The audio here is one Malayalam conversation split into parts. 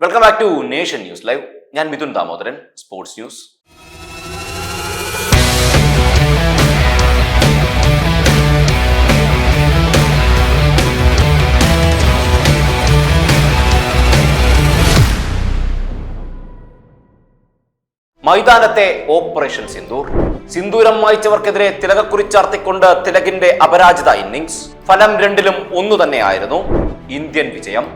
Welcome back to Nation News Live ഞാൻ മിഥുൻ ദാമോദരൻ സ്പോർട്സ് ന്യൂസ് മൈതാനത്തെ ഓപ്പറേഷൻ സിന്ദൂർ സിന്ദൂരം വായിച്ചവർക്കെതിരെ തിലകക്കുറിച്ചാർത്തിക്കൊണ്ട് തിലകിന്റെ അപരാജിത ഇന്നിംഗ്സ് ഫലം രണ്ടിലും ഒന്നു തന്നെയായിരുന്നു ഇന്ത്യൻ വിജയം.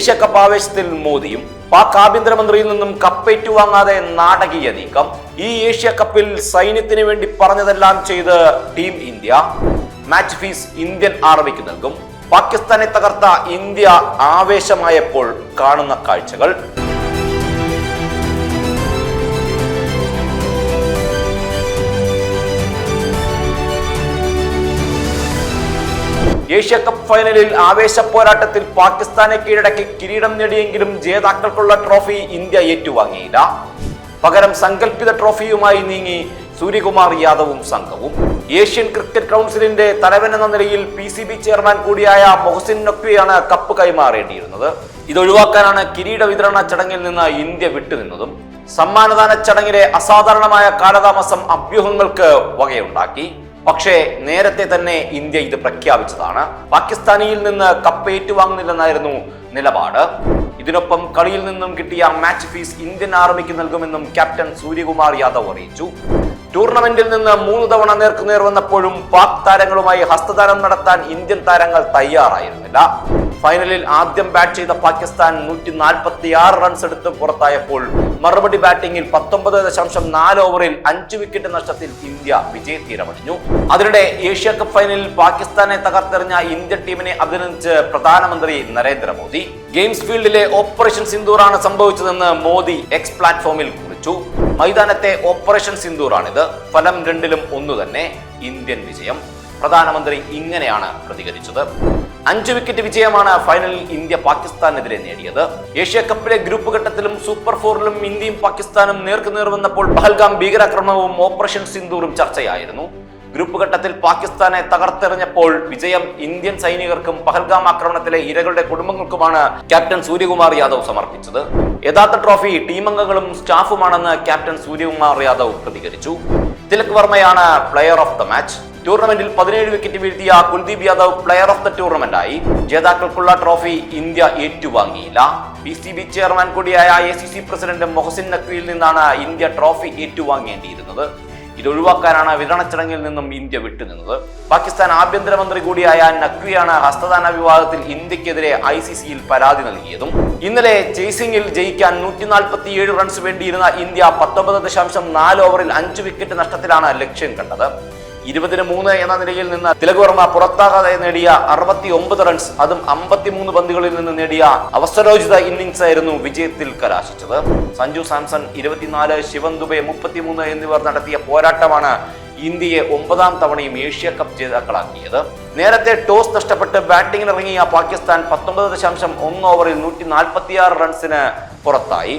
ഏഷ്യ കപ്പ് ആവേശത്തിൽ മോദിയും പാക് ആഭ്യന്തരമന്ത്രിയിൽ നിന്നും കപ്പേറ്റു വാങ്ങാതെ നാടകീയ നീക്കം ഈ ഏഷ്യ കപ്പിൽ സൈന്യത്തിന് വേണ്ടി പറഞ്ഞതെല്ലാം ചെയ്ത് team India. Match fees Indian ആർമിക്ക് നൽകും. പാകിസ്ഥാനെ തകർത്ത ഇന്ത്യ ആവേശമായപ്പോൾ കാണുന്ന കാഴ്ചകൾ. ഏഷ്യ കപ്പ് ഫൈനലിൽ ആവേശ പോരാട്ടത്തിൽ പാകിസ്ഥാനെ കീഴടക്കി കിരീടം നേടിയെങ്കിലും ജേതാക്കൾക്കുള്ള ട്രോഫി ഇന്ത്യ ഏറ്റുവാങ്ങിയില്ല. പകരം സങ്കല്പിത ട്രോഫിയുമായി നീങ്ങി സൂര്യകുമാർ യാദവും സംഘവും. ഏഷ്യൻ ക്രിക്കറ്റ് കൗൺസിലിന്റെ തലവൻ എന്ന നിലയിൽ പി സി ബി ചെയർമാൻ കൂടിയായ മൊഹസിൻ നഖ്വിയാണ് കപ്പ് കൈമാറേണ്ടിയിരുന്നത്. ഇതൊഴിവാക്കാനാണ് കിരീട വിതരണ ചടങ്ങിൽ നിന്ന് ഇന്ത്യ വിട്ടുനിന്നതും. സമ്മാനദാന ചടങ്ങിലെ അസാധാരണമായ കാലതാമസം അഭ്യൂഹങ്ങൾക്ക് വകയുണ്ടാക്കി. പക്ഷേ നേരത്തെ തന്നെ ഇന്ത്യ ഇത് പ്രഖ്യാപിച്ചതാണ്. പാകിസ്ഥാനിയിൽ നിന്ന് കപ്പ് ഏറ്റുവാങ്ങുന്നില്ലെന്നായിരുന്നു നിലപാട്. ഇതിനൊപ്പം കളിയിൽ നിന്നും കിട്ടിയ മാച്ച് ഫീസ് ഇന്ത്യൻ ആർമിക്ക് നൽകുമെന്നും ക്യാപ്റ്റൻ സൂര്യകുമാർ യാദവ് അറിയിച്ചു. ടൂർണമെന്റിൽ നിന്ന് മൂന്ന് തവണ നേർക്കുനേർ വന്നപ്പോഴും പാക് താരങ്ങളുമായി ഹസ്തദാനം നടത്താൻ ഇന്ത്യൻ താരങ്ങൾ തയ്യാറായിരുന്നില്ല. ഫൈനലിൽ ആദ്യം ബാറ്റ് ചെയ്ത പാകിസ്ഥാൻ നൂറ്റി നാൽപ്പത്തി ആറ് റൺസ് എടുത്ത് പുറത്തായപ്പോൾ മറുപടി ബാറ്റിംഗിൽ പത്തൊമ്പത് ദശാംശം നാല് ഓവറിൽ അഞ്ച് വിക്കറ്റ് നഷ്ടത്തിൽ ഇന്ത്യ വിജയത്തീരമടിഞ്ഞു അതിനിടെ ഏഷ്യ കപ്പ് ഫൈനലിൽ പാകിസ്ഥാനെ തകർത്തെറിഞ്ഞ ഇന്ത്യൻ ടീമിനെ അഭിനന്ദിച്ച് പ്രധാനമന്ത്രി നരേന്ദ്രമോദി. ഗെയിംസ് ഫീൽഡിലെ ഓപ്പറേഷൻ സിന്ദൂറാണ് സംഭവിച്ചതെന്ന് മോദി എക്സ് പ്ലാറ്റ്ഫോമിൽ കുറിച്ചു. മൈതാനത്തെ ഓപ്പറേഷൻ സിന്ദൂറാണിത്. ഫലം രണ്ടിലും ഒന്നു തന്നെ ഇന്ത്യൻ വിജയം. പ്രധാനമന്ത്രി ഇങ്ങനെയാണ് പ്രതികരിച്ചത്. അഞ്ച് വിക്കറ്റ് വിജയമാണ് ഫൈനലിൽ ഇന്ത്യ പാകിസ്ഥാനെതിരെ നേടിയത്. ഏഷ്യ കപ്പിലെ ഗ്രൂപ്പ് ഘട്ടത്തിലും സൂപ്പർ ഫോറിലും ഇന്ത്യയും പാകിസ്ഥാനും നേർക്കുനേർ വന്നപ്പോൾ പഹൽഗാം ഭീകരാക്രമണവും ഓപ്പറേഷൻ സിന്ദൂറും ചർച്ചയായിരുന്നു. ഗ്രൂപ്പ് ഘട്ടത്തിൽ പാകിസ്ഥാനെ തകർത്തെറിഞ്ഞപ്പോൾ വിജയം ഇന്ത്യൻ സൈനികർക്കും പഹൽഗാം ആക്രമണത്തിലെ ഇരകളുടെ കുടുംബങ്ങൾക്കുമാണ് ക്യാപ്റ്റൻ സൂര്യകുമാർ യാദവ് സമർപ്പിച്ചത്. യഥാർത്ഥ ട്രോഫി ടീമംഗങ്ങളും സ്റ്റാഫുമാണെന്ന് ക്യാപ്റ്റൻ സൂര്യകുമാർ യാദവ് പ്രതികരിച്ചു. തിലക് വർമ്മയാണ് പ്ലെയർ ഓഫ് ദ മാച്ച് ടൂർണമെന്റിൽ പതിനേഴ് വിക്കറ്റ് വീഴ്ത്തിയ Kuldeep Yadav player of the ടൂർണമെന്റായി ജേതാക്കൾക്കുള്ള ട്രോഫി ഇന്ത്യ ഏറ്റുവാങ്ങിയില്ല. പി സി ബി ചെയർമാൻ കൂടിയായ A C C president Mohsin നഖ്വിയിൽ നിന്നാണ് ഇന്ത്യ ട്രോഫി ഏറ്റുവാങ്ങേണ്ടിയിരുന്നത്. ഇതൊഴിവാക്കാനാണ് വിതരണ ചടങ്ങിൽ നിന്നും ഇന്ത്യ വിട്ടുനിന്നത്. പാകിസ്ഥാൻ ആഭ്യന്തരമന്ത്രി കൂടിയായ നഖ്വിയാണ് ഹസ്തദാന വിവാദത്തിൽ ഇന്ത്യക്കെതിരെ ഐ സി സിയിൽ പരാതി നൽകിയതും. ഇന്നലെ ചേസിംഗിൽ ജയിക്കാൻ നൂറ്റി നാൽപ്പത്തിയേഴ് റൺസ് വേണ്ടിയിരുന്ന ഇന്ത്യ പത്തൊമ്പത് ദശാംശം നാല് ഓവറിൽ അഞ്ച് വിക്കറ്റ് നഷ്ടത്തിലാണ് ലക്ഷ്യം കണ്ടത്. ഇരുപതിന് മൂന്ന് എന്ന നിലയിൽ നിന്ന് തിലക് വർമ്മ പുറത്താകാതെ നേടിയ അറുപത്തി ഒമ്പത് റൺസ് അതും അമ്പത്തിമൂന്ന് പന്തുകളിൽ നിന്ന് നേടിയ അവസരോചിത ഇന്നിംഗ്സ് ആയിരുന്നു വിജയത്തിൽ കലാശിച്ചത് സഞ്ജു സാംസൺ ഇരുപത്തിനാല് ശിവൻ ദുബെ മുപ്പത്തിമൂന്ന് എന്നിവർ നടത്തിയ പോരാട്ടമാണ് ഇന്ത്യയെ ഒമ്പതാം തവണയും ഏഷ്യ കപ്പ് ജേതാക്കളാക്കിയത്. നേരത്തെ ടോസ് നഷ്ടപ്പെട്ട് ബാറ്റിംഗിൽ ഇറങ്ങിയ പാകിസ്ഥാൻ പത്തൊമ്പത് ദശാംശം ഒന്ന് ഓവറിൽ നൂറ്റി നാൽപ്പത്തിയാറ് റൺസിന് പുറത്തായി.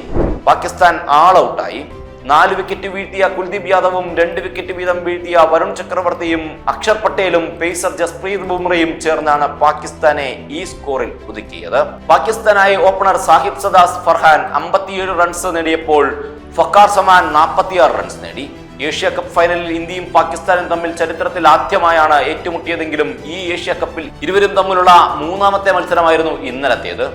പാകിസ്ഥാൻ ആൾ ഔട്ടായി നാല് വിക്കറ്റ് വീഴ്ത്തിയ കുൽദീപ് യാദവും രണ്ട് വിക്കറ്റ് വീതം വീഴ്ത്തിയ വരുൺ ചക്രവർത്തിയും അക്ഷർ പട്ടേലും പേസർ ജസ്പ്രീത് ബുംറയും ചേർന്നാണ് പാകിസ്ഥാനെ ഈ സ്കോറിൽ ഒതുക്കിയത് പാകിസ്ഥാനായി ഓപ്പണർ സാഹിബ് സദാസ് ഫർഹാൻ അമ്പത്തിയേഴ് റൺസ് നേടിയപ്പോൾ ഫക്കാർ സമാൻ നാൽപ്പത്തിയാറ് റൺസ് നേടി. ഏഷ്യ കപ്പ് ഫൈനലിൽ ഇന്ത്യയും പാകിസ്ഥാനും തമ്മിൽ ചരിത്രത്തിൽ ആദ്യമായാണ് ഏറ്റുമുട്ടിയതെങ്കിലും ഈ ഏഷ്യ കപ്പിൽ ഇരുവരും തമ്മിലുള്ള മൂന്നാമത്തെ മത്സരമായിരുന്നു ഇന്നലത്തേത്.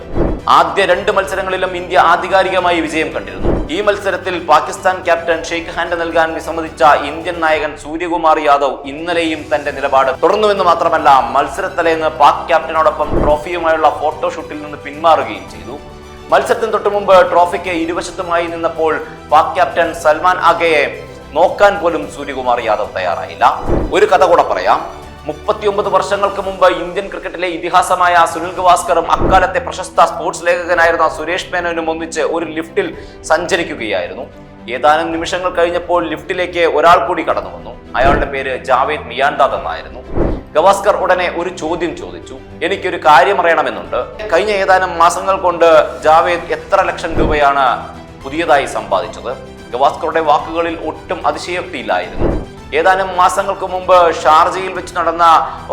ആദ്യ രണ്ട് മത്സരങ്ങളിലും ഇന്ത്യ ആധികാരികമായി വിജയം കണ്ടിരുന്നു. ഈ മത്സരത്തിൽ പാകിസ്ഥാൻ ക്യാപ്റ്റൻ ഷെയ്ഖ് ഹാൻഡ് നൽകാൻ വിസമ്മതിച്ച ഇന്ത്യൻ നായകൻ സൂര്യകുമാർ യാദവ് ഇന്നലെയും തന്റെ നിലപാട് തുടർന്നുവെന്ന് മാത്രമല്ല മത്സരത്തലേന്ന് പാക് ക്യാപ്റ്റനോടൊപ്പം ട്രോഫിയുമായുള്ള ഫോട്ടോഷൂട്ടിൽ നിന്ന് പിന്മാറുകയും ചെയ്തു. മത്സരത്തിന് തൊട്ടു മുമ്പ് ട്രോഫിക്ക് ഇരുവശത്തുമായി നിന്നപ്പോൾ പാക് ക്യാപ്റ്റൻ സൽമാൻ ആഗയെ നോക്കാൻ പോലും സൂര്യകുമാർ യാദവ് തയ്യാറായില്ല. ഒരു കഥ കൂടെ പറയാം. മുപ്പത്തിയൊമ്പത് വർഷങ്ങൾക്ക് മുമ്പ് ഇന്ത്യൻ ക്രിക്കറ്റിലെ ഇതിഹാസമായ സുനിൽ ഗവാസ്കറും അക്കാലത്തെ പ്രശസ്ത സ്പോർട്സ് ലേഖകനായിരുന്ന സുരേഷ് മേനോനും ഒന്നിച്ച് ഒരു ലിഫ്റ്റിൽ സഞ്ചരിക്കുകയായിരുന്നു. ഏതാനും നിമിഷങ്ങൾ കഴിഞ്ഞപ്പോൾ ലിഫ്റ്റിലേക്ക് ഒരാൾ കൂടി കടന്നു വന്നു. അയാളുടെ പേര് ജാവേദ് മിയാൻദാദ് എന്നായിരുന്നു. ഗവാസ്കർ ഉടനെ ഒരു ചോദ്യം ചോദിച്ചു. എനിക്കൊരു കാര്യം അറിയണമെന്നുണ്ട്. കഴിഞ്ഞ ഏതാനും മാസങ്ങൾ കൊണ്ട് ജാവേദ് എത്ര ലക്ഷം രൂപയാണ് പുതിയതായി സമ്പാദിച്ചത്? ഗവാസ്കറുടെ വാക്കുകളിൽ ഒട്ടും അതിശയോക്തിയില്ലായിരുന്നു. ഏതാനും മാസങ്ങൾക്ക് മുമ്പ് ഷാർജയിൽ വെച്ച് നടന്ന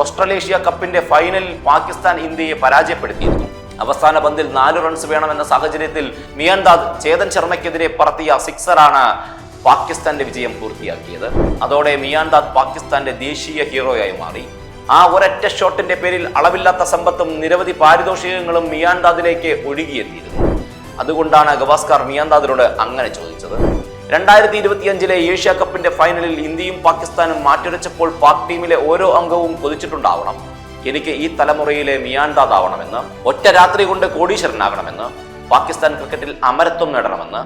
ഓസ്ട്രേലേഷ്യ കപ്പിന്റെ ഫൈനലിൽ പാകിസ്ഥാൻ ഇന്ത്യയെ പരാജയപ്പെടുത്തിയിരുന്നു. അവസാന പന്തിൽ നാല് റൺസ് വേണമെന്ന സാഹചര്യത്തിൽ മിയാൻദാദ് ചേതൻ ശർമ്മയ്ക്കെതിരെ പറത്തിയ സിക്സറാണ് പാകിസ്ഥാന്റെ വിജയം പൂർത്തിയാക്കിയത്. അതോടെ മിയാൻദാദ് പാകിസ്ഥാന്റെ ദേശീയ ഹീറോയായി മാറി. ആ ഒരൊറ്റ ഷോട്ടിന്റെ പേരിൽ അളവില്ലാത്ത സമ്പത്തും നിരവധി പാരിതോഷികങ്ങളും മിയാൻദാദിലേക്ക് ഒഴുകിയെത്തിയിരുന്നു. അതുകൊണ്ടാണ് ഗവാസ്കർ മിയാൻദാദിനോട് അങ്ങനെ ചോദിച്ചത്. രണ്ടായിരത്തി ഇരുപത്തിയഞ്ചിലെ ഏഷ്യ കപ്പിന്റെ ഫൈനലിൽ ഇന്ത്യയും പാകിസ്ഥാനും മാറ്റുരച്ചപ്പോൾ പാക് ടീമിലെ ഓരോ അംഗവും കൊതിച്ചിട്ടുണ്ടാവണം. എനിക്ക് ഈ തലമുറയിലെ മിയാൻദാദ് ആവണമെന്ന് ഒറ്റ രാത്രി കൊണ്ട് കോടീശ്വരനാകണമെന്ന് പാകിസ്ഥാൻ ക്രിക്കറ്റിൽ അമരത്വം നേടണമെന്ന്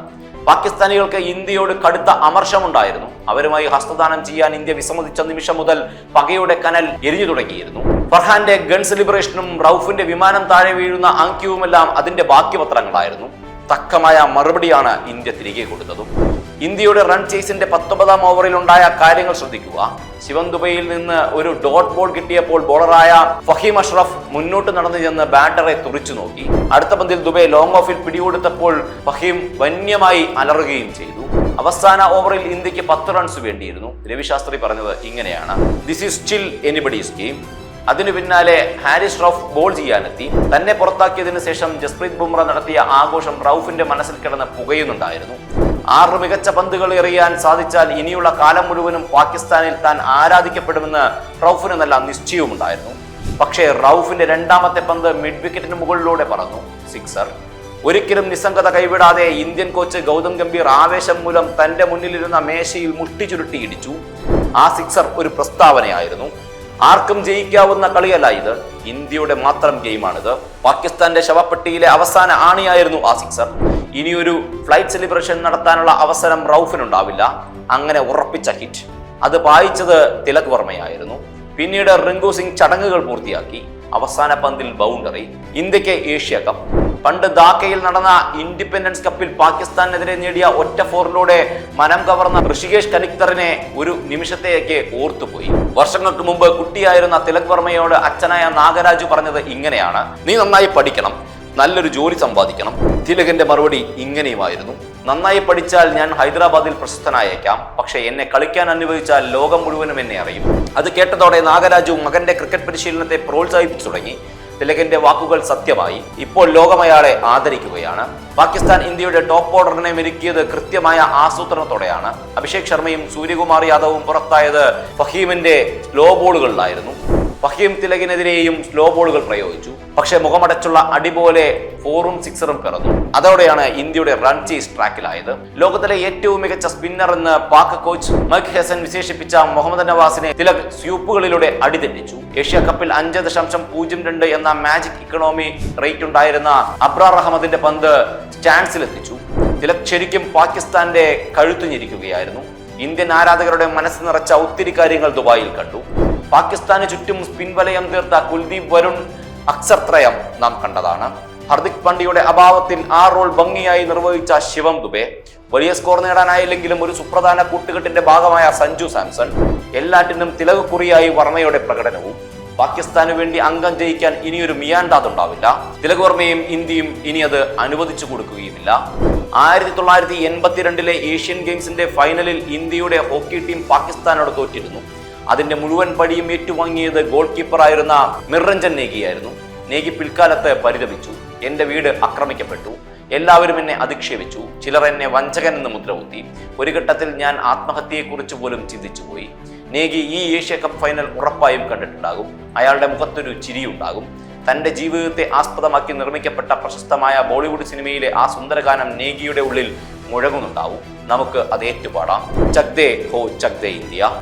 പാകിസ്ഥാനികൾക്ക് ഇന്ത്യയോട് കടുത്ത അമർഷമുണ്ടായിരുന്നു. അവരുമായി ഹസ്തദാനം ചെയ്യാൻ ഇന്ത്യ വിസമ്മതിച്ച നിമിഷം മുതൽ പകയുടെ കനൽ എരിഞ്ഞു തുടങ്ങിയിരുന്നു. ഫർഹാന്റെ ഗൺ സെലിബ്രേഷനും റൌഫിന്റെ വിമാനം താഴെ വീഴുന്ന ആങ്ക്യവുമെല്ലാം അതിന്റെ ബാക്കി പത്രങ്ങളായിരുന്നു തക്കമായ മറുപടിയാണ് ഇന്ത്യ തിരികെ കൊടുത്തതും. ഇന്ത്യയുടെ റൺ ചേസിന്റെ പത്തൊമ്പതാം ഓവറിൽ ഉണ്ടായ കാര്യങ്ങൾ ശ്രദ്ധിക്കുക. ശിവൻ ദുബൈയിൽ നിന്ന് ഒരു ഡോട്ട് ബോൾ കിട്ടിയപ്പോൾ ബോളറായ ഫഹീം അഷ്റഫ് മുന്നോട്ട് നടന്നു ചെന്ന് ബാറ്ററെ തുറിച്ചു നോക്കി. അടുത്ത പന്തിൽ ദുബൈ ലോങ് ഓഫിൽ പിടികൊടുത്തപ്പോൾ ഫഹീം വന്യമായി അലറുകയും ചെയ്തു. അവസാന ഓവറിൽ ഇന്ത്യയ്ക്ക് പത്ത് റൺസ് വേണ്ടിയിരുന്നു. രവിശാസ്ത്രി പറഞ്ഞത് ഇങ്ങനെയാണ്. This is still anybody's game അതിനു പിന്നാലെ ഹാരിസ് റൌഫ് ബോൾ ചെയ്യാനെത്തി. തന്നെ പുറത്താക്കിയതിനു ശേഷം ജസ്പ്രീത് ബുംറ നടത്തിയ ആഘോഷം റൌഫിന്റെ മനസ്സിൽ കിടന്ന് പുകയുന്നുണ്ടായിരുന്നു. ആറ് മികച്ച പന്തുകൾ എറിയാൻ സാധിച്ചാൽ ഇനിയുള്ള കാലം മുഴുവനും പാകിസ്ഥാനിൽ താൻ ആരാധിക്കപ്പെടുമെന്ന് റൌഫിന് നല്ല നിശ്ചയവുമുണ്ടായിരുന്നു. പക്ഷേ റൌഫിന്റെ രണ്ടാമത്തെ പന്ത് മിഡ് വിക്കറ്റിന് മുകളിലൂടെ പറന്നു. സിക്സർ. ഒരിക്കലും നിസ്സംഗത കൈവിടാതെ ഇന്ത്യൻ കോച്ച് ഗൗതം ഗംഭീർ ആവേശം മൂലം തന്റെ മുന്നിലിരുന്ന മേശയിൽ മുട്ടി ചുരുട്ടി ഇടിച്ചു. ആ സിക്സർ ഒരു പ്രസ്താവനയായിരുന്നു. ആർക്കും ജയിക്കാവുന്ന കളിയല്ല ഇത്. ഇന്ത്യയുടെ മാത്രം ഗെയിമാണിത്. പാകിസ്ഥാന്റെ ശവപ്പെട്ടിയിലെ അവസാന ആണിയായിരുന്നു ആ സിക്സർ. ഇനിയൊരു ഫ്ലൈറ്റ് സെലിബ്രേഷൻ നടത്താനുള്ള അവസരം റൌഫിനുണ്ടാവില്ല. അങ്ങനെ ഉറപ്പിച്ച ഹിറ്റ്. അത് പായിച്ചത് തിലക് വർമ്മയായിരുന്നു. പിന്നീട് റിങ്കു സിംഗ് ചടങ്ങുകൾ പൂർത്തിയാക്കി. അവസാന പന്തിൽ ബൗണ്ടറി ഇന്ത്യയ്ക്ക് ഏഷ്യ കപ്പ്. പണ്ട് ധാക്കയിൽ നടന്ന ഇൻഡിപെൻഡൻസ് കപ്പിൽ പാകിസ്ഥാനെതിരെ നേടിയ ഒറ്റ ഫോറിലൂടെ മനം കവർന്ന ഋഷികേഷ് കനിക്തറിനെ ഒരു നിമിഷത്തേക്ക് ഓർത്തുപോയി. വർഷങ്ങൾക്ക് മുമ്പ് കുട്ടിയായിരുന്ന തിലക് വർമ്മയോട് അച്ഛനായ നാഗരാജു പറഞ്ഞത് ഇങ്ങനെയാണ്. നീ നന്നായി പഠിക്കണം. നല്ലൊരു ജോലി സമ്പാദിക്കണം. തിലകന്റെ മറുപടി ഇങ്ങനെയുമായിരുന്നു. നന്നായി പഠിച്ചാൽ ഞാൻ ഹൈദരാബാദിൽ പ്രശസ്തനായേക്കാം. പക്ഷേ എന്നെ കളിക്കാൻ അനുവദിച്ചാൽ ലോകം മുഴുവനും എന്നെ അറിയും. അത് കേട്ടതോടെ നാഗരാജു മകന്റെ ക്രിക്കറ്റ് പരിശീലനത്തെ പ്രോത്സാഹിപ്പിച്ചു തുടങ്ങി. തിലകന്റെ വാക്കുകൾ സത്യമായി. ഇപ്പോൾ ലോകം അയാളെ ആദരിക്കുകയാണ്. പാകിസ്ഥാൻ ഇന്ത്യയുടെ ടോപ്പ് ഓർഡറിനെ മെരുക്കിയത് കൃത്യമായ ആസൂത്രണത്തോടെയാണ്. അഭിഷേക് ശർമ്മയും സൂര്യകുമാർ യാദവും പുറത്തായത് ഫഹീമിന്റെ ലോ ബോളുകളിലായിരുന്നു. ഫഹീം തിലകിനെതിരെയും സ്ലോ ബോളുകൾ പ്രയോഗിച്ചു. പക്ഷേ മുഖമടച്ചുള്ള അടിപോലെ ഫോറും സിക്സറും പിറന്നു. അതോടെയാണ് ഇന്ത്യയുടെ റൺ ചേസ് ട്രാക്കിലായത് ലോകത്തിലെ ഏറ്റവും മികച്ച സ്പിന്നർ എന്ന് പാക് കോച്ച് മൈക്ക് ഹെസൻ വിശേഷിപ്പിച്ച മുഹമ്മദ് നവാസിനെ തിലക് സ്യൂപ്പുകളിലൂടെ അടിതെറ്റിച്ചു ഏഷ്യ കപ്പിൽ അഞ്ച് ദശാംശം പൂജ്യം രണ്ട് എന്ന മാജിക് ഇക്കണോമി റേറ്റ് ഉണ്ടായിരുന്ന അബ്രാർ അഹമ്മദിന്റെ പന്ത് സ്റ്റാൻസിലെത്തിച്ചു തിലക് ശരിക്കും പാകിസ്ഥാന്റെ കഴുത്തുഞ്ഞിരിക്കുകയായിരുന്നു. ഇന്ത്യൻ ആരാധകരുടെ മനസ്സ് നിറച്ച ഒത്തിരി കാര്യങ്ങൾ ദുബായിൽ കണ്ടു. പാകിസ്ഥാന് ചുറ്റും സ്പിൻ വലയം തീർത്ത കുൽദീപ് വരുൺ അക്സർ ത്രയം നാം കണ്ടതാണ്. ഹർദിക് പാണ്ഡ്യയുടെ അഭാവത്തിൽ ആ റോൾ ഭംഗിയായി നിർവഹിച്ച ശിവം ദുബെ. വലിയ സ്കോർ നേടാനായില്ലെങ്കിലും ഒരു സുപ്രധാന കൂട്ടുകെട്ടിന്റെ ഭാഗമായ സഞ്ജു സാംസൺ എല്ലാറ്റിനും തിലക് കുറിയായി വർമ്മയുടെ പ്രകടനവും. പാകിസ്ഥാനു വേണ്ടി അംഗം ജയിക്കാൻ ഇനിയൊരു മിയാൻഡാദ് ഉണ്ടാവില്ല തിലക് വർമ്മയും ഇന്ത്യയും ഇനി അത് അനുവദിച്ചു കൊടുക്കുകയുമില്ല. ആയിരത്തി തൊള്ളായിരത്തി എൺപത്തിരണ്ടിലെ ഏഷ്യൻ ഗെയിംസിന്റെ ഫൈനലിൽ ഇന്ത്യയുടെ ഹോക്കി ടീം പാകിസ്ഥാനോട് തോറ്റിരുന്നു. അതിന്റെ മുഴുവൻ പടിയും ഏറ്റുവാങ്ങിയത് ഗോൾ കീപ്പറായിരുന്ന മിർരഞ്ജൻ നേഗിയായിരുന്നു. നേഗി പിൽക്കാലത്ത് പരിതപിച്ചു. എന്റെ വീട് ആക്രമിക്കപ്പെട്ടു. എല്ലാവരും എന്നെ അധിക്ഷേപിച്ചു. ചിലർ എന്നെ വഞ്ചകൻ എന്ന് മുദ്രകുത്തി. ഒരു ഘട്ടത്തിൽ ഞാൻ ആത്മഹത്യയെക്കുറിച്ച് പോലും ചിന്തിച്ചു പോയി നേഗി ഈ ഏഷ്യ കപ്പ് ഫൈനൽ ഉറപ്പായും കണ്ടിട്ടുണ്ടാകും. അയാളുടെ മുഖത്തൊരു ചിരിയുണ്ടാകും. തന്റെ ജീവിതത്തെ ആസ്പദമാക്കി നിർമ്മിക്കപ്പെട്ട പ്രശസ്തമായ ബോളിവുഡ് സിനിമയിലെ ആ സുന്ദരഗാനം നേഗിയുടെ ഉള്ളിൽ മുഴങ്ങുന്നുണ്ടാവും. നമുക്ക് അത് ഏറ്റുപാടാം. Chak De ho Chak De India.